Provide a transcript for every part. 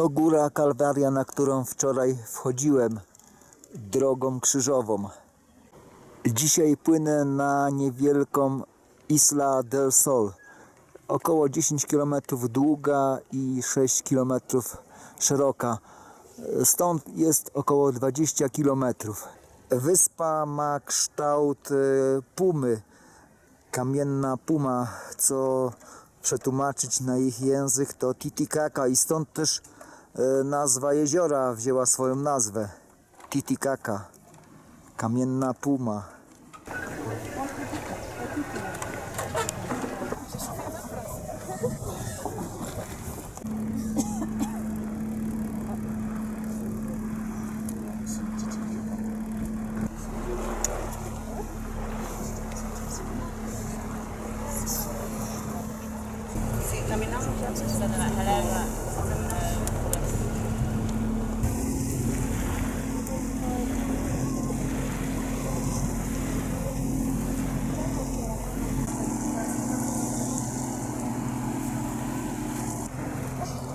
To góra Kalwaria, na którą wczoraj wchodziłem drogą krzyżową. Dzisiaj płynę na niewielką Isla del Sol. Około 10 km długa i 6 km szeroka. Stąd jest około 20 km. Wyspa ma kształt e, pumy, kamienna puma, co przetłumaczyć na ich język to Titicaca i stąd też nazwa jeziora wzięła swoją nazwę. Titicaca, kamienna puma.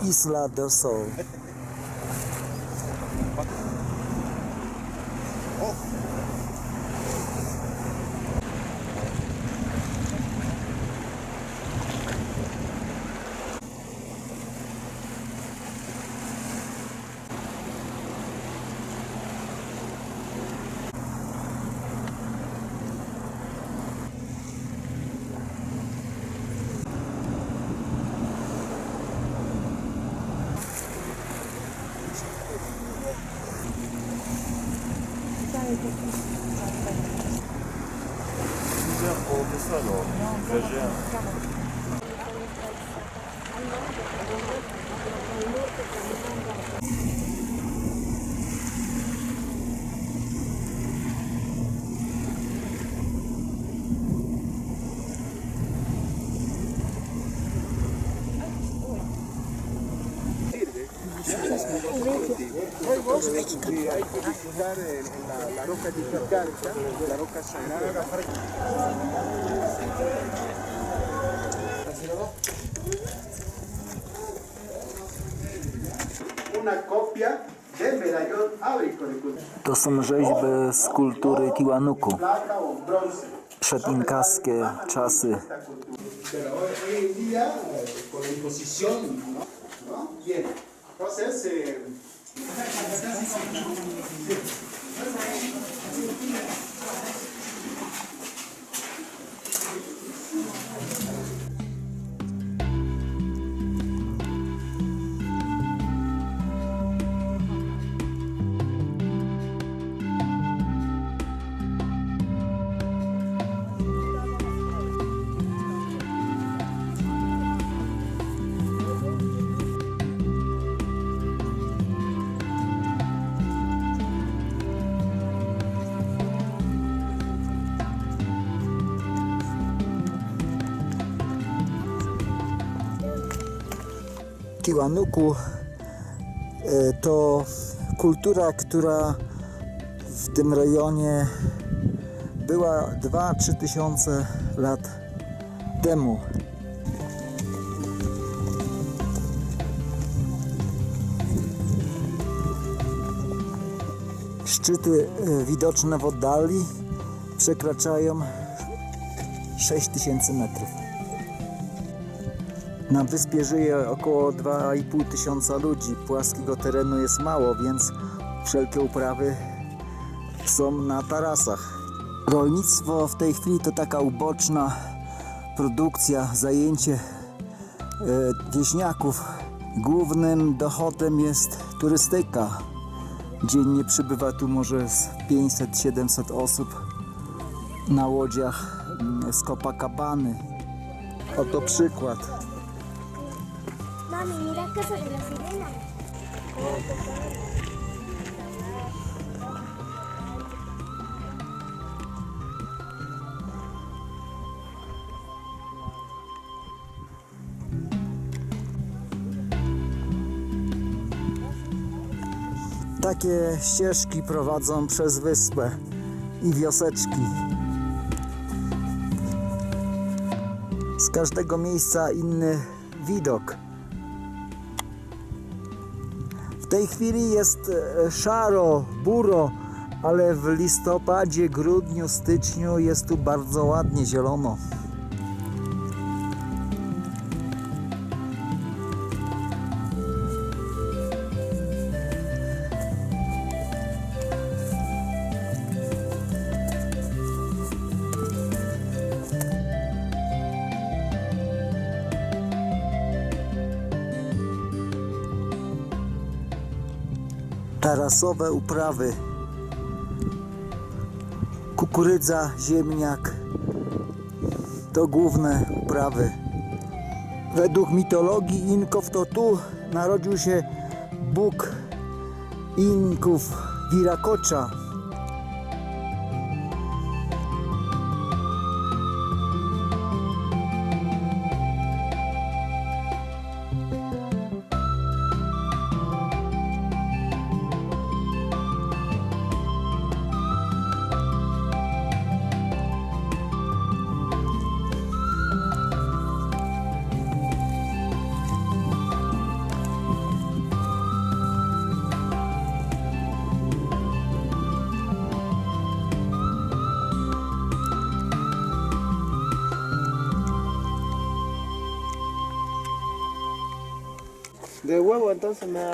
Isla del Sol. Güzel hay que en, en la, la roca la roca sagrada. Una copia To są rzeźby z kultury bronce. Przedinkaskie czasy. Entonces, eh, すいません。Tiłanuku e, to kultura, która w tym rejonie była 2-3 tysiące lat temu. Szczyty e, widoczne w oddali przekraczają 6000 metrów. Na wyspie żyje około 2,5 tysiąca ludzi. Płaskiego terenu jest mało, więc wszelkie uprawy są na tarasach. Rolnictwo w tej chwili to taka uboczna produkcja, zajęcie e, wieśniaków. Głównym dochodem jest turystyka. Dziennie przybywa tu może z 500-700 osób na łodziach mm, z Copacabany. Oto przykład. Que sobre la sirena. Takie ścieżki prowadzą przez wyspę i wioseczki. Z każdego miejsca inny widok. Tej chwili jest e, szaro, buro, ale w listopadzie, grudniu, styczniu jest tu bardzo ładnie zielono. Tarasowe uprawy. Kukurydza, ziemniak to główne uprawy. Według mitologii Inków to tu narodził się Bóg Inków Wirakocza.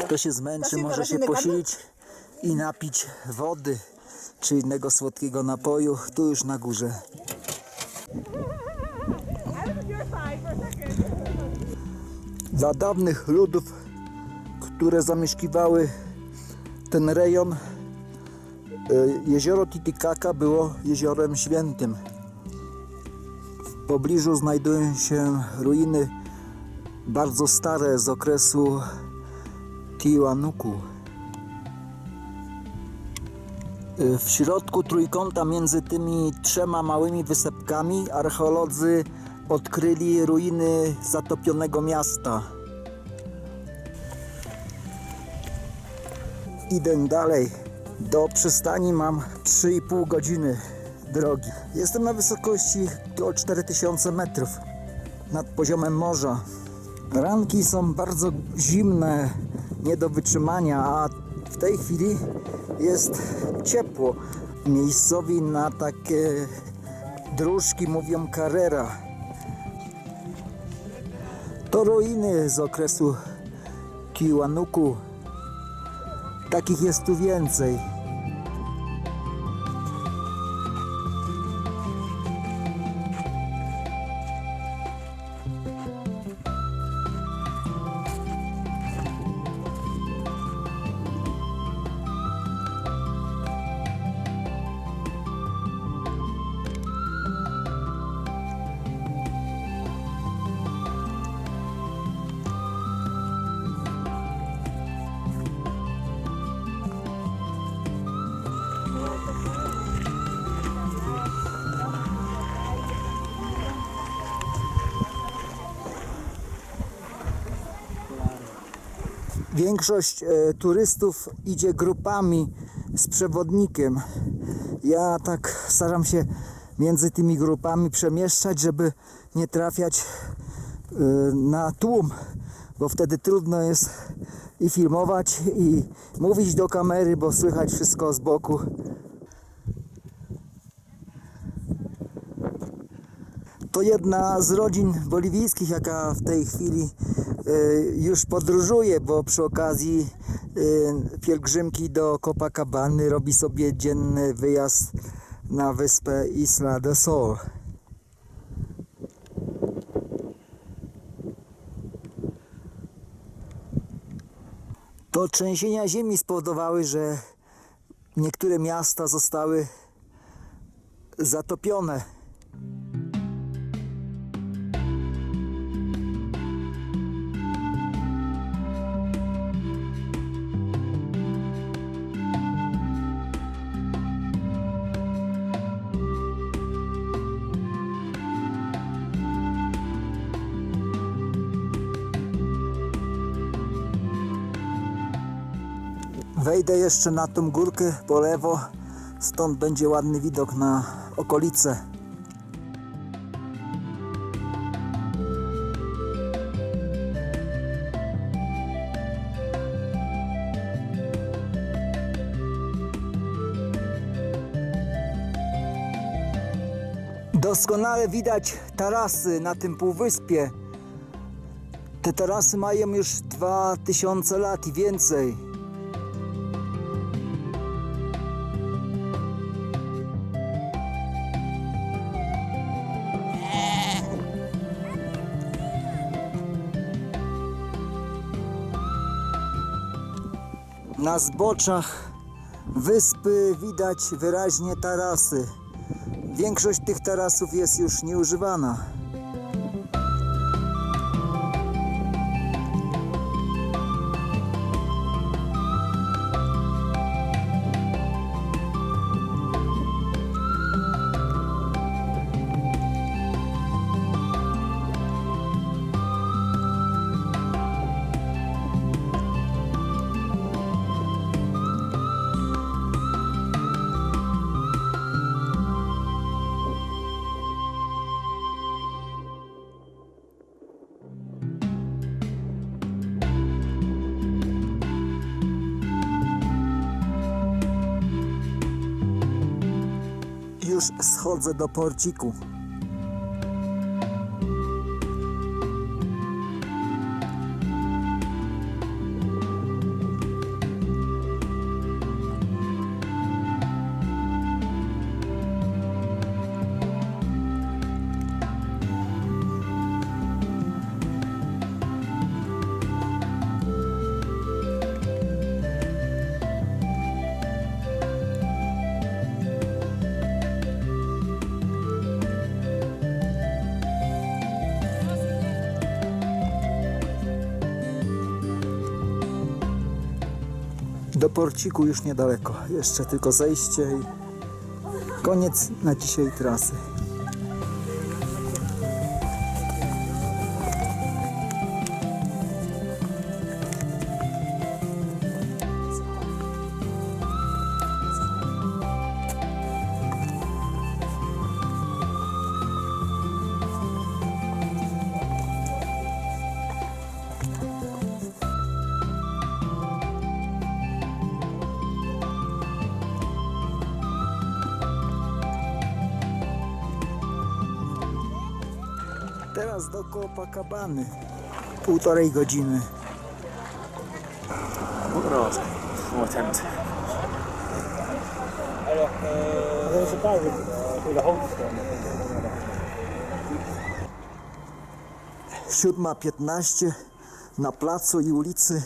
Kto się zmęczy, może się posilić i napić wody czy innego słodkiego napoju tu już na górze. Dla dawnych ludów, które zamieszkiwały ten rejon, e, jezioro Titicaca było jeziorem świętym. W pobliżu znajdują się ruiny bardzo stare z okresu Tiłanuku. Y, W środku trójkąta między tymi trzema małymi wysepkami archeolodzy odkryli ruiny zatopionego miasta. Idę dalej. Do przystani mam 3,5 godziny drogi. Jestem na wysokości około 4000 metrów nad poziomem morza. Ranki są bardzo zimne, nie do wytrzymania, a w tej chwili jest ciepło. Miejscowi na takie dróżki mówią carrera. To ruiny z okresu Tiłanuku. Takich jest tu więcej. Większość e, turystów idzie grupami z przewodnikiem. Ja tak staram się między tymi grupami przemieszczać, żeby nie trafiać e, na tłum, bo wtedy trudno jest i filmować, i mówić do kamery, bo słychać wszystko z boku. To jedna z rodzin boliwijskich, jaka w tej chwili już podróżuje, bo przy okazji e, pielgrzymki do Copacabany robi sobie dzienny wyjazd na wyspę Isla de Sol. To trzęsienia ziemi spowodowały, że niektóre miasta zostały zatopione. Idę jeszcze na tą górkę po lewo, stąd będzie ładny widok na okolice. Doskonale widać tarasy na tym półwyspie. Te tarasy mają już 2000 lat i więcej. Na zboczach wyspy widać wyraźnie tarasy. Większość tych tarasów jest już nieużywana. Już schodzę do porciku. Do porciku już niedaleko. Jeszcze tylko zejście i koniec na dzisiaj trasy. Teraz do Copacabany. Półtorej godziny. Vámonos. Como tanto. Siódma piętnaście na placu i ulicy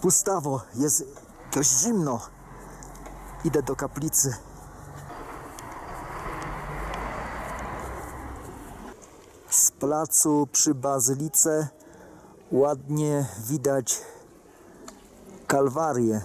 pustawo, jest dość zimno. Idę do kaplicy. Z placu przy bazylice ładnie widać kalwarię.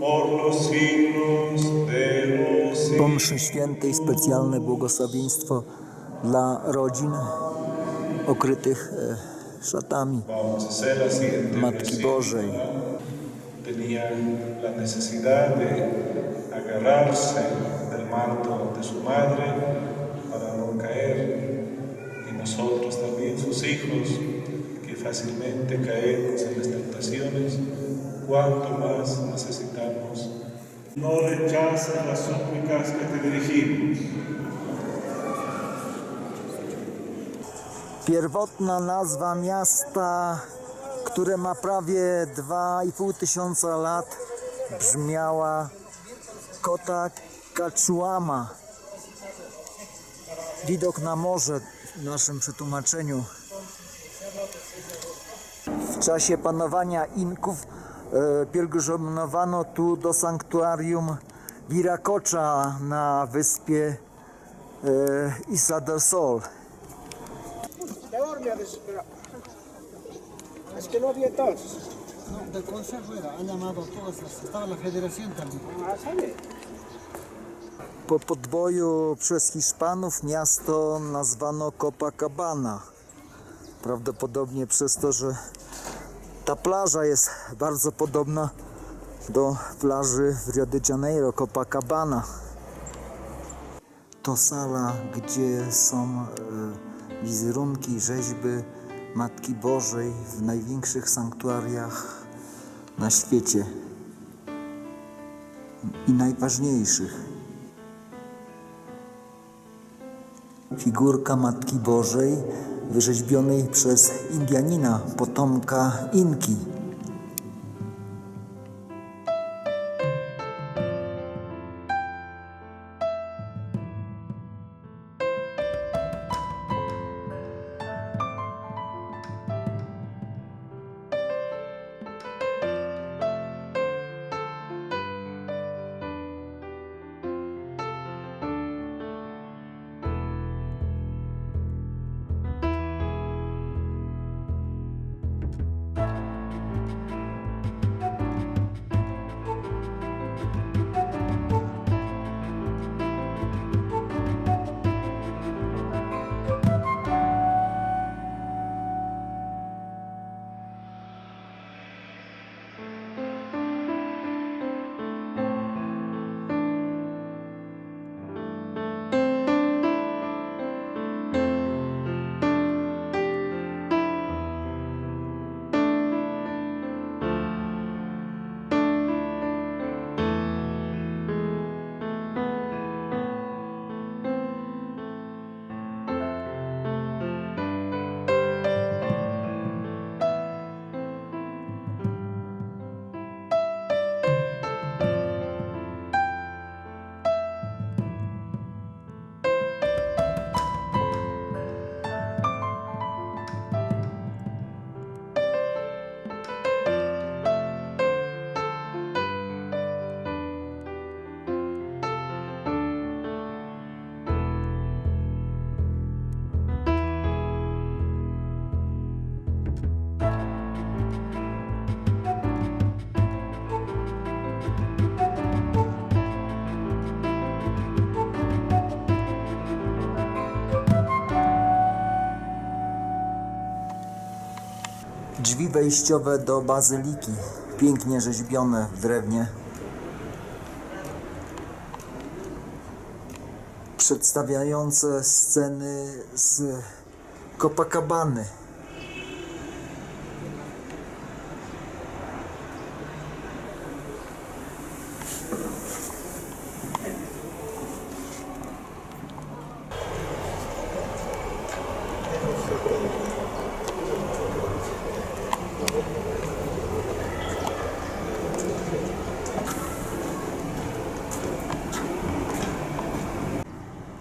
Por los siglos de los siglos. Po mszy świętej specjalne błogosławieństwo dla rodzin okrytych e, szatami Matki. Bożej. Tenían la necesidad de agarrarse del manto de su madre para no caer. Y nosotros también, sus hijos, que fácilmente caemos en las tentaciones, cuanto más. No rechaces las súplicas que te dirigimos. Pierwotna nazwa miasta, które ma prawie 2,5 tysiąca lat, brzmiała Kota Kachuama. Widok na morze w naszym przetłumaczeniu. W czasie panowania Inków pielgrzymowano tu do sanktuarium Viracocha na wyspie e, Isla del Sol. Es que no había. No, del consejo era, han llamado a todas estaba la federación también. Po podboju przez Hiszpanów miasto nazwano Copacabana. Prawdopodobnie przez to, że ta plaża jest bardzo podobna do plaży w Rio de Janeiro, Copacabana. To sala, gdzie są e, wizerunki, rzeźby Matki Bożej w największych sanktuariach na świecie i najważniejszych. Figurka Matki Bożej wyrzeźbionej przez Indianina, potomka Inki. Wejściowe do bazyliki, pięknie rzeźbione w drewnie. Przedstawiające sceny z Copacabany.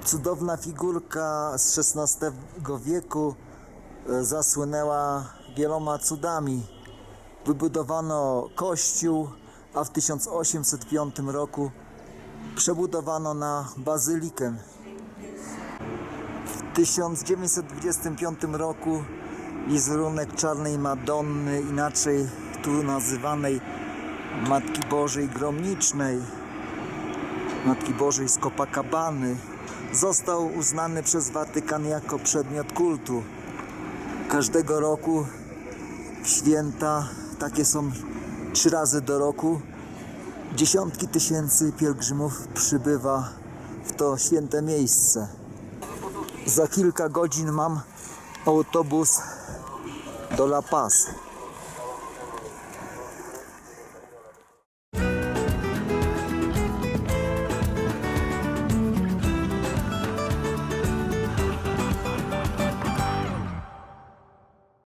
Cudowna figurka z XVI wieku e, zasłynęła wieloma cudami. Wybudowano kościół, a w 1805 roku przebudowano na bazylikę. W 1925 roku wizerunek czarnej Madonny, inaczej tu nazywanej Matki Bożej Gromnicznej, Matki Bożej z Copacabany, został uznany przez Watykan jako przedmiot kultu. Każdego roku święta, takie są trzy razy do roku, dziesiątki tysięcy pielgrzymów przybywa w to święte miejsce. Za kilka godzin mam autobus do La Paz.